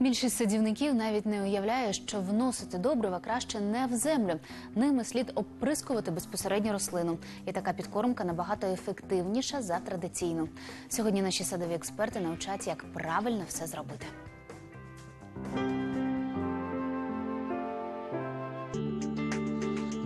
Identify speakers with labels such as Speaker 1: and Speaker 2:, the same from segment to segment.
Speaker 1: Більшість садівників навіть не уявляє, що вносити добрива краще не в землю. Ними слід оприскувати безпосередньо рослину. І така підкормка набагато ефективніша за традиційну. Сьогодні наші садові експерти навчать, як правильно все зробити.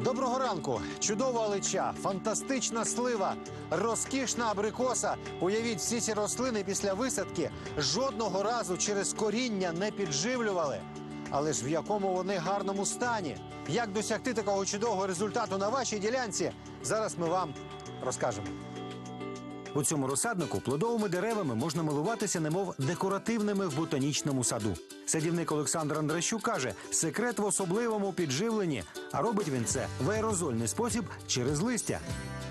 Speaker 2: Доброго ранку! Чудова алича, фантастична слива, розкішна абрикоса. Уявіть, всі ці рослини після висадки жодного разу через коріння не підживлювали. Але ж в якому вони гарному стані? Як досягти такого чудового результату на вашій ділянці? Зараз ми вам розкажемо. У цьому розсаднику плодовими деревами можна милуватися, немов декоративними в ботанічному саду. Садівник Олександр Андращук каже, секрет в особливому підживленні, а робить він це в аерозольний спосіб через листя.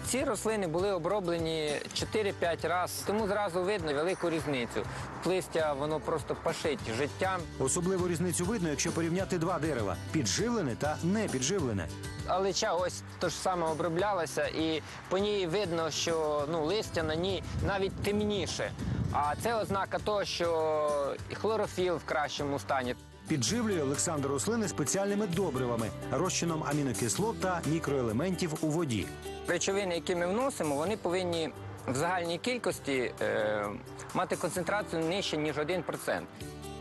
Speaker 3: Ці рослини були оброблені 4-5 разів, тому зразу видно велику різницю. Листя воно просто пашить життям.
Speaker 2: Особливу різницю видно, якщо порівняти два дерева підживлене та не підживлене.
Speaker 3: Алича ось то ж саме оброблялася, і по ній видно, що ну, листя на ній навіть темніше. А це ознака того, що хлорофіл в кращому стані.
Speaker 2: Підживлює Олександр рослини спеціальними добривами, розчином амінокислот та мікроелементів у воді.
Speaker 3: Речовини, які ми вносимо, вони повинні в загальній кількості е, мати концентрацію нижче, ніж 1%.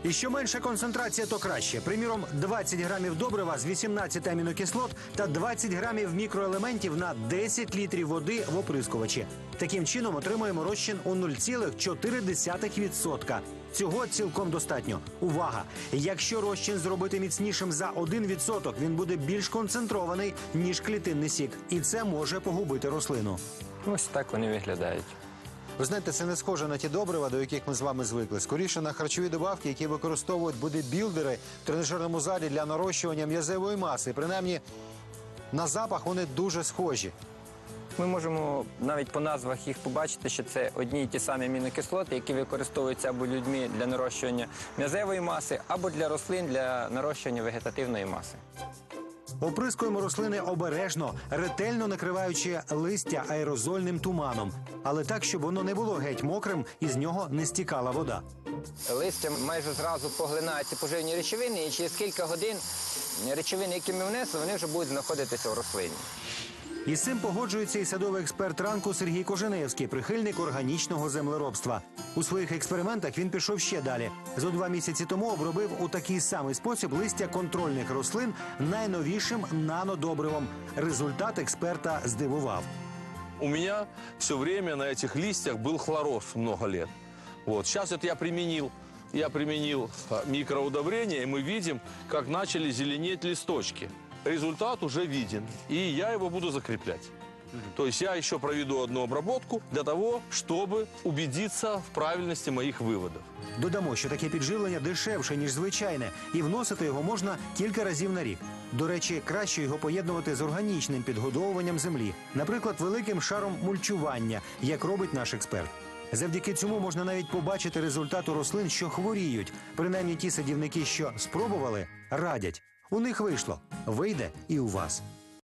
Speaker 2: І що менша концентрація, то краще. Приміром, 20 грамів добрива з 18 амінокислот та 20 грамів мікроелементів на 10 літрів води в оприскувачі. Таким чином отримуємо розчин у 0,4%. Цього цілком достатньо. Увага! Якщо розчин зробити міцнішим за 1%, він буде більш концентрований ніж клітинний сік, і це може погубити рослину.
Speaker 3: Ось так вони виглядають.
Speaker 2: Ви знаєте, це не схоже на ті добрива, до яких ми з вами звикли. Скоріше на харчові добавки, які використовують бодибілдери в тренажерному залі для нарощування м'язевої маси. Принаймні, на запах вони дуже схожі.
Speaker 3: Ми можемо навіть по назвах їх побачити, що це одні й ті самі амінокислоти, які використовуються або людьми для нарощування м'язевої маси, або для рослин для нарощування вегетативної маси.
Speaker 2: Оприскуємо рослини обережно, ретельно накриваючи листя аерозольним туманом, але так, щоб воно не було геть мокрим і з нього не стікала вода.
Speaker 3: Листя майже зразу поглинають ці поживні речовини, і через кілька годин речовини, які ми внесли, вони вже будуть знаходитися в рослині.
Speaker 2: І з цим погоджується і садовий експерт ранку Сергій Коженевський, прихильник органічного землеробства. У своїх експериментах він пішов ще далі. Зо два місяці тому обробив у такий самий спосіб листя контрольних рослин найновішим нанодобривом. Результат експерта здивував.
Speaker 4: У меня все время на этих листьях был хлороз много лет. Вот. Сейчас это я применил. Я применил а, микроудобрение, и мы видим, как начали зеленеть листочки. Результат уже виден, и я его буду закреплять. То есть я еще проведу одну обработку для того, чтобы убедиться в правильности моих выводов.
Speaker 2: Додамо, що таке підживлення дешевше ніж звичайне, і вносити його можна кілька разів на рік. До речі, краще його поєднувати з органічним підгодовуванням землі, наприклад, великим шаром мульчування, як робить наш експерт. Завдяки цьому можна навіть побачити результат у рослин, що хворіють. Принаймні ті садівники, що спробували, радять. У них вийшло. Вийде і у вас.